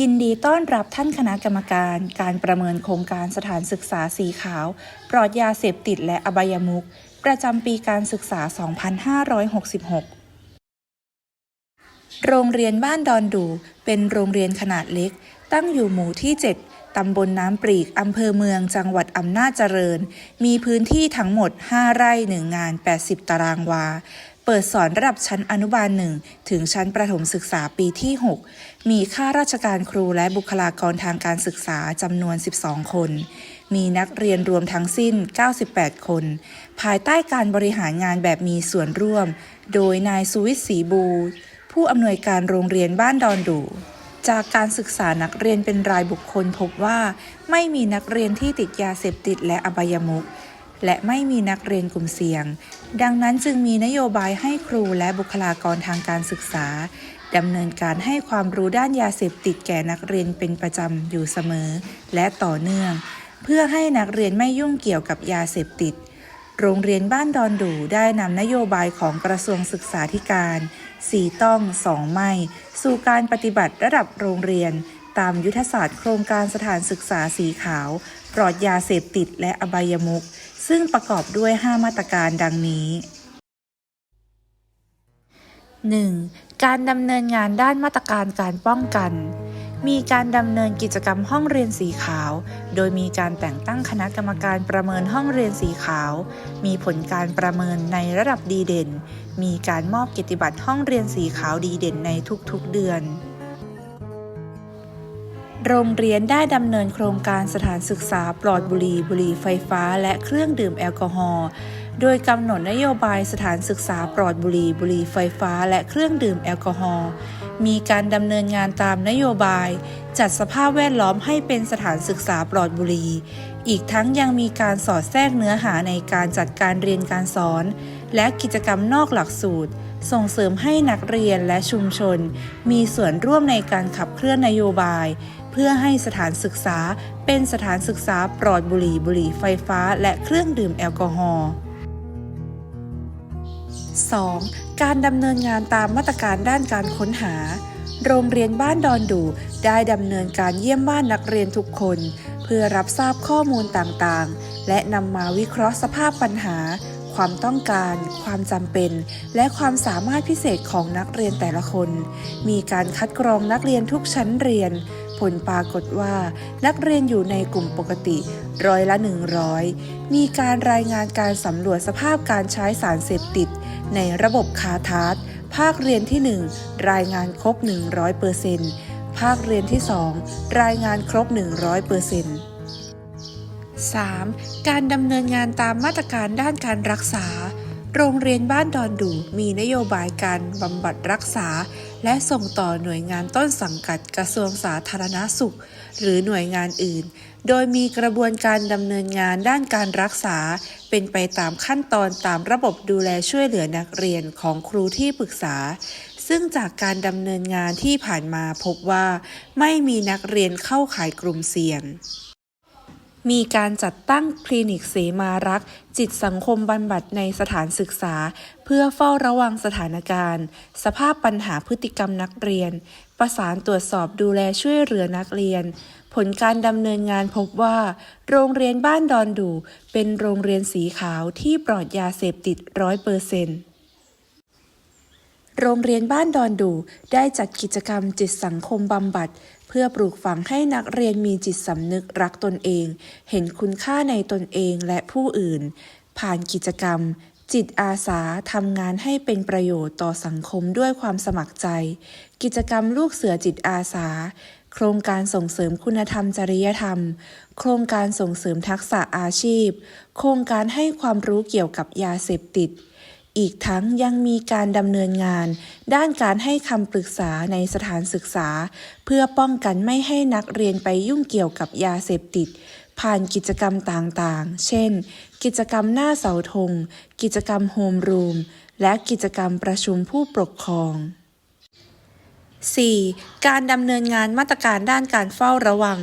ยินดีต้อนรับท่านคณะกรรมการการประเมินโครงการสถานศึกษาสีขาว ปลอดยาเสพติดและอบายมุขประจำปีการศึกษา 2566 โรงเรียนบ้านดอนดู เป็นโรงเรียนขนาดเล็ก ตั้งอยู่หมู่ที่ 7 ตำบลน้ำปรีก อำเภอเมือง จังหวัดอำนาจเจริญ มีพื้นที่ทั้งหมด 5 ไร่ 1 งาน 80 ตารางวา เปิดสอนระดับชั้นอนุบาล1ถึงชั้นประถมศึกษาปีที่ 6 มีข้าราชการครูและบุคลากรทางการศึกษาจำนวน 12 คน มีนักเรียนรวมทั้งสิ้น 98 คน ภายใต้การบริหารงานแบบมีส่วนร่วม โดยนายสุวิทย์ศรีบู ผู้อำนวยการโรงเรียนบ้านดอนดูจากการศึกษานักเรียนเป็นรายบุคคลพบว่า ไม่มีนักเรียนที่ติดยาเสพติดและอบายมุข และไม่มีนักเรียนกลุ่มเสี่ยง ดังนั้นจึงมีนโยบายให้ครูและบุคลากรทางการศึกษาดำเนินการให้ความรู้ด้านยาเสพติดแก่นักเรียนเป็นประจำอยู่เสมอ และต่อเนื่อง เพื่อให้นักเรียนไม่ยุ่งเกี่ยวกับยาเสพติด โรงเรียนบ้านดอนดูได้นำนโยบายของกระทรวงศึกษาธิการสีต้องสองไม่ สู่การปฏิบัติระดับโรงเรียน ตามยุทธศาสตร์โครงการสถานศึกษาสีขาว ปลอดยาเสพติดและอบายมุขซึ่งประกอบด้วย 5 มาตรการดังนี้ 1. การดำเนินงานด้านมาตรการการป้องกัน มีการดำเนินกิจกรรมห้องเรียนสีขาว โดยมีการแต่งตั้งคณะกรรมการประเมินห้องเรียนสีขาว มีผลการประเมินในระดับดีเด่น มีการมอบเกียรติบัตรห้องเรียนสีขาวดีเด่นในทุกๆเดือน โรงเรียนได้ดำเนินโครงการสถานศึกษาปลอดบุหรี่บุหรี่ไฟฟ้า และเครื่องดื่มแอลกอฮอล์โดยกำหนดนโยบายสถานศึกษาปลอดบุหรี่บุหรี่ไฟฟ้า และเครื่องดื่มแอลกอฮอล์มีการดำเนินงานตามนโยบาย จัดสภาพแวดล้อมให้เป็นสถานศึกษาปลอดบุหรี่อีกทั้งยังมีการสอดแทรกเนื้อหาในการจัดการเรียนการสอน และกิจกรรมนอกหลักสูตร ส่งเสริมให้นักเรียนและชุมชน มีส่วนร่วมในการขับเคลื่อนนโยบาย เพื่อให้สถานศึกษาเป็นสถานศึกษาปลอดบุหรี่บุหรี่ไฟฟ้า และเครื่องดื่มแอลกอฮอล์ 2. การดำเนินงานตามมาตรการด้านการค้นหา โรงเรียนบ้านดอนดู ได้ดำเนินการเยี่ยมบ้านนักเรียนทุกคน เพื่อรับทราบข้อมูลต่างๆ และนำมาวิเคราะห์สภาพปัญหา ความต้องการ ความจำเป็น และความสามารถพิเศษของนักเรียนแต่ละคน มีการคัดกรองนักเรียนทุกชั้นเรียน ผลปรากฏว่า นักเรียนอยู่ในกลุ่มปกติร้อยละ 100 มีการรายงานการสำรวจสภาพการใช้สารเสพติด ในระบบคาทาร์ภาคเรียนที่ 1 รายงานครบ 100%ภาคเรียนที่ 2 รายงานครบ 100% 3. การดำเนินงานตามมาตรการด้านการรักษา โรงเรียนบ้านดอนดูมีนโยบายการบำบัดรักษา และส่งต่อหน่วยงานต้นสังกัดกระทรวงสาธารณสุข หรือหน่วยงานอื่น โดยมีกระบวนการดำเนินงานด้านการรักษา เป็นไปตามขั้นตอนตามระบบดูแลช่วยเหลือนักเรียนของครูที่ปรึกษา ซึ่งจากการดำเนินงานที่ผ่านมาพบว่า ไม่มีนักเรียนเข้าข่ายกลุ่มเสี่ยง มีการจัดตั้งคลินิกเสมารักษ์จิตสังคมบำบัดในสถานศึกษา เพื่อเฝ้าระวังสถานการณ์ สภาพปัญหาพฤติกรรมนักเรียน ประสานตรวจสอบดูแลช่วยเหลือนักเรียน ผลการดำเนินงานพบว่า โรงเรียนบ้านดอนดูเป็นโรงเรียนสีขาวที่ปลอดยาเสพติดร้อยเปอร์เซ็นต์โรงเรียนบ้านดอนดูได้จัดกิจกรรมจิตสังคมบำบัด พื่อปลูกฝังให้นักเรียนมีจิตสำนึกรักตนเอง เห็นคุณค่าในตนเองและผู้อื่น ผ่านกิจกรรม จิตอาสาทำงานให้เป็นประโยชน์ต่อสังคมด้วยความสมัครใจ กิจกรรมลูกเสือจิตอาสา โครงการส่งเสริมคุณธรรมจริยธรรม โครงการส่งเสริมทักษะอาชีพ โครงการให้ความรู้เกี่ยวกับยาเสพติด อีกทั้งยังมีการดำเนินงาน ด้านการให้คำปรึกษาในสถานศึกษา เพื่อป้องกันไม่ให้นักเรียนไปยุ่งเกี่ยวกับยาเสพติด ผ่านกิจกรรมต่างๆ เช่น กิจกรรมหน้าเสาธง กิจกรรมโฮมรูม และกิจกรรมประชุมผู้ปกครอง 4. การดำเนินงานมาตรการด้านการเฝ้าระวัง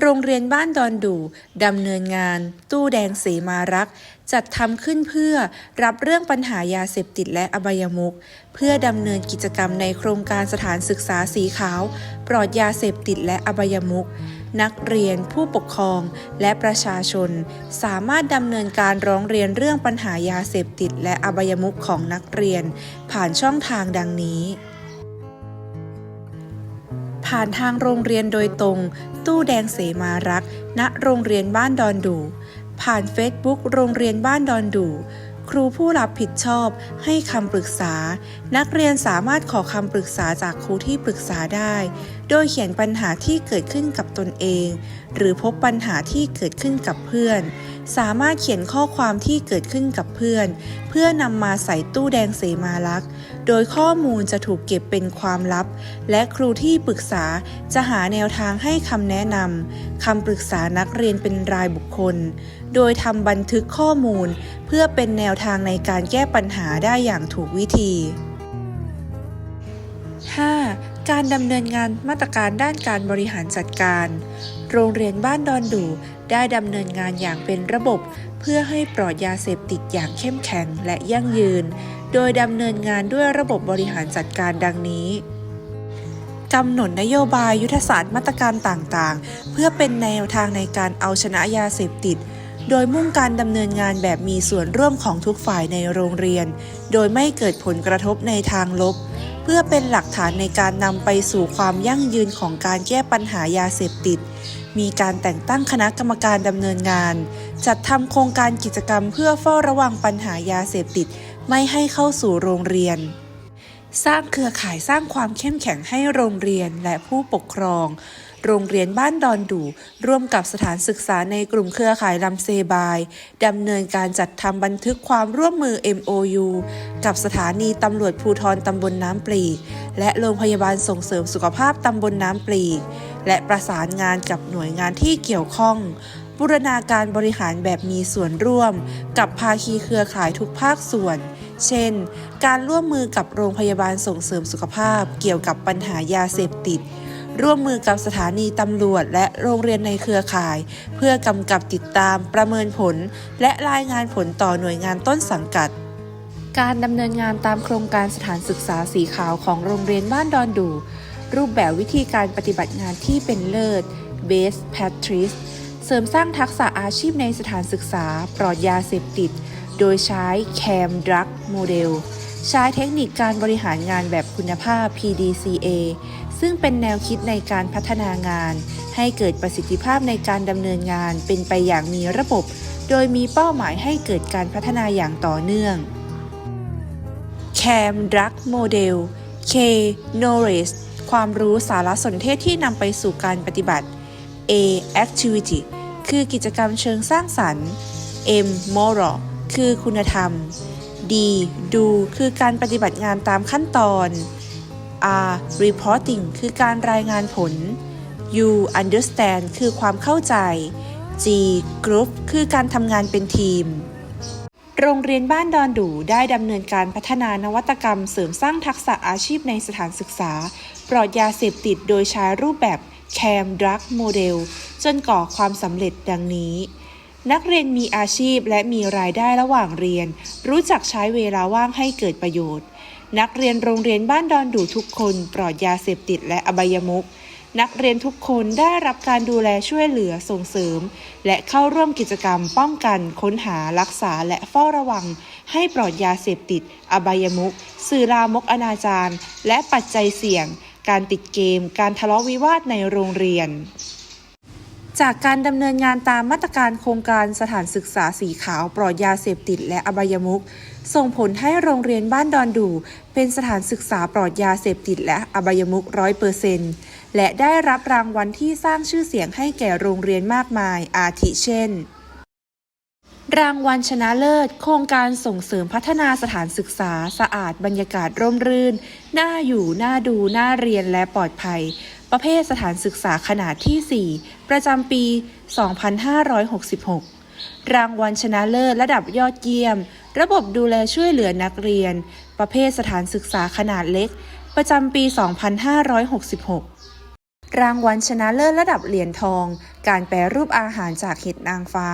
โรงเรียนบ้านดอนดูดำเนินงาน ตู้แดงเสมารัก จัดทำขึ้นเพื่อรับเรื่องปัญหายาเสพติดและอบายมุขเพื่อดำเนินกิจกรรมในโครงการสถานศึกษาสีขาว ปลอดยาเสพติดและอบายมุขนักเรียนผู้ปกครองและประชาชน สามารถดำเนินการร้องเรียนเรื่องปัญหายาเสพติดและอบายมุขของนักเรียน ผ่านช่องทางดังนี้ ผ่านทางโรงเรียนโดยตรง ตู้แดงเสมารัก ณโรงเรียนบ้านดอนดู ผ่านเฟซบุ๊กโรงเรียนบ้านดอนดูครูผู้รับผิดชอบให้คำปรึกษา นักเรียนสามารถขอคำปรึกษาจากครูที่ปรึกษาได้ โดยเขียนปัญหาที่เกิดขึ้นกับตนเอง หรือพบปัญหาที่เกิดขึ้นกับเพื่อน สามารถเขียนข้อความที่เกิดขึ้นกับเพื่อน เพื่อนำมาใส่ตู้แดงเสมาลักษ์โดยข้อมูลจะถูกเก็บเป็นความลับ และครูที่ปรึกษาจะหาแนวทางให้คำแนะนำคำปรึกษานักเรียนเป็นรายบุคคล โดยทำบันทึกข้อมูล เพื่อเป็นแนวทางในการแก้ปัญหาได้อย่างถูกวิธี 5. การดำเนินงานมาตรการด้านการบริหารจัดการ โรงเรียนบ้านดอนดูได้ดำเนินงานอย่างเป็นระบบ เพื่อให้ปลอดยาเสพติดอย่างเข้มแข็งและยั่งยืน โดยดำเนินงานด้วยระบบบริหารจัดการดังนี้กำหนดนโยบายยุทธศาสตร์มาตรการต่างๆ เพื่อเป็นแนวทางในการเอาชนะยาเสพติด โดยมุ่งการดำเนินงานแบบมีส่วนร่วมของทุกฝ่ายในโรงเรียน โดยไม่เกิดผลกระทบในทางลบ เพื่อเป็นหลักฐานในการนำไปสู่ความยั่งยืนของการแก้ปัญหายาเสพติด มีการแต่งตั้งคณะกรรมการดำเนินงาน จัดทำโครงการกิจกรรมเพื่อเฝ้าระวังปัญหายาเสพติด ไม่ให้เข้าสู่โรงเรียนสร้างเครือข่ายสร้างความเข้มแข็งให้โรงเรียนและผู้ปกครอง โรงเรียนบ้านดอนดูร่วมกับสถานศึกษาในกลุ่มเครือข่ายลำเซบายดำเนินการจัดทำบันทึกความร่วมมือ MOU กับสถานีตำรวจภูทรตำบลน้ำปลีก และโรงพยาบาลส่งเสริมสุขภาพตำบลน้ำปลีก และประสานงานกับหน่วยงานที่เกี่ยวข้องบูรณาการบริหารแบบมีส่วนร่วม กับภาคีเครือข่ายทุกภาคส่วน เช่น การร่วมมือกับโรงพยาบาลส่งเสริมสุขภาพเกี่ยวกับปัญหายาเสพติด ร่วมมือกับสถานีตำรวจและโรงเรียนในเครือข่าย เพื่อกำกับติดตามประเมินผล และรายงานผลต่อหน่วยงานต้นสังกัด การดำเนินงานตามโครงการสถานศึกษาสีขาวของโรงเรียนบ้านดอนดูรูปแบบวิธีการปฏิบัติงานที่เป็นเลิศ Best Practice เสริมสร้างทักษะอาชีพในสถานศึกษาปลอดยาเสพติด โดยใช้ CAM Drug Model ใช้เทคนิคการบริหารงานแบบคุณภาพ PDCA ซึ่งเป็นแนวคิดในการพัฒนางาน ให้เกิดประสิทธิภาพในการดำเนินงานเป็นไปอย่างมีระบบ โดยมีเป้าหมายให้เกิดการพัฒนาอย่างต่อเนื่อง CAM Drug Model K Knowledge ความรู้สารสนเทศที่นำไปสู่การปฏิบัติ A Activity คือกิจกรรมเชิงสร้างสรรค์ M Moral คือคุณธรรม D Do คือการปฏิบัติงานตามขั้นตอน R Reporting คือการรายงานผล U Understand คือความเข้าใจ G Group คือการทำงานเป็นทีม โรงเรียนบ้านดอนดูได้ดำเนินการพัฒนานวัตกรรม เสริมสร้างทักษะอาชีพในสถานศึกษา ปลอดยาเสพติดโดยใช้รูปแบบ CAM Drug Model จนก่อความสำเร็จดังนี้ นักเรียนมีอาชีพและมีรายได้ระหว่างเรียน รู้จักใช้เวลาว่างให้เกิดประโยชน์ นักเรียนโรงเรียนบ้านดอนดูทุกคนปลอดยาเสพติดและอบายมุขนักเรียนทุกคนได้รับการดูแลช่วยเหลือส่งเสริม และเข้าร่วมกิจกรรมป้องกัน ค้นหารักษาและเฝ้าระวัง ให้ปลอดยาเสพติด อบายมุขสื่อลามกอนาจารและปัจจัยเสี่ยง การติดเกม การทะเลาะวิวาทในโรงเรียนจากการดำเนินงานตามมาตรการโครงการสถานศึกษาสีขาวปลอดยาเสพติดและอบายมุข ส่งผลให้โรงเรียนบ้านดอนดูเป็นสถานศึกษาปลอดยาเสพติดและอบายมุขร้อยเปอร์เซนต์และได้รับรางวัลที่สร้างชื่อเสียงให้แก่โรงเรียนมากมาย อาทิเช่น รางวัลชนะเลิศ โครงการส่งเสริมพัฒนาสถานศึกษา สะอาดบรรยากาศร่มรื่น น่าอยู่ น่าดู น่าเรียนและปลอดภัย ประเภทสถานศึกษาขนาดที่ 4 ประจำปี 2566 รางวัลชนะเลิศระดับยอดเยี่ยม ระบบดูแลช่วยเหลือนักเรียน ประเภทสถานศึกษาขนาดเล็ก ประจำปี 2566 รางวัลชนะเลิศระดับเหรียญทอง การแปรรูปอาหารจากเห็ดนางฟ้า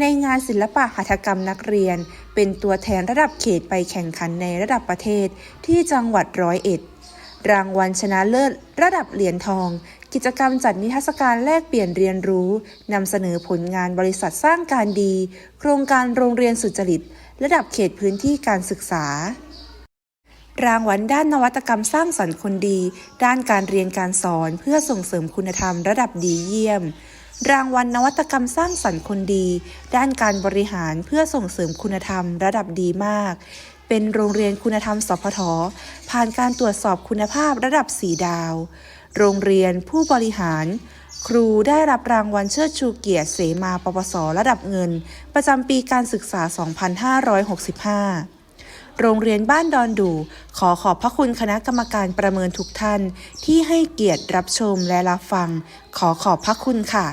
ในงานศิลปะหัตถกรรมนักเรียน เป็นตัวแทนระดับเขตไปแข่งขันในระดับประเทศที่จังหวัดร้อยเอ็ด รางวัลชนะเลิศ ระดับเหรียญทอง กิจกรรมจัดนิทรรศการแลกเปลี่ยนเรียนรู้นำเสนอผลงานบริษัทสร้างการดี โครงการโรงเรียนสุจริต ระดับเขตพื้นที่การศึกษารางวัลด้านนวัตกรรมสร้างสรรค์คนดี ด้านการเรียนการสอนเพื่อส่งเสริมคุณธรรมระดับดีเยี่ยม รางวัลนวัตกรรมสร้างสรรค์คนดี ด้านการบริหารเพื่อส่งเสริมคุณธรรมระดับดีมาก เป็นโรงเรียนคุณธรรมสพทผ่านการตรวจสอบคุณภาพระดับ 4 ดาว โรงเรียนผู้บริหาร ครูได้รับรางวัลเชิดชูเกียรติเสมาปปสระดับเงิน ประจำปีการศึกษา 2565โรงเรียนบ้านดอนดู ขอขอบพระคุณคณะกรรมการประเมินทุกท่าน ที่ให้เกียรติรับชมและรับฟัง ขอขอบพระคุณค่ะ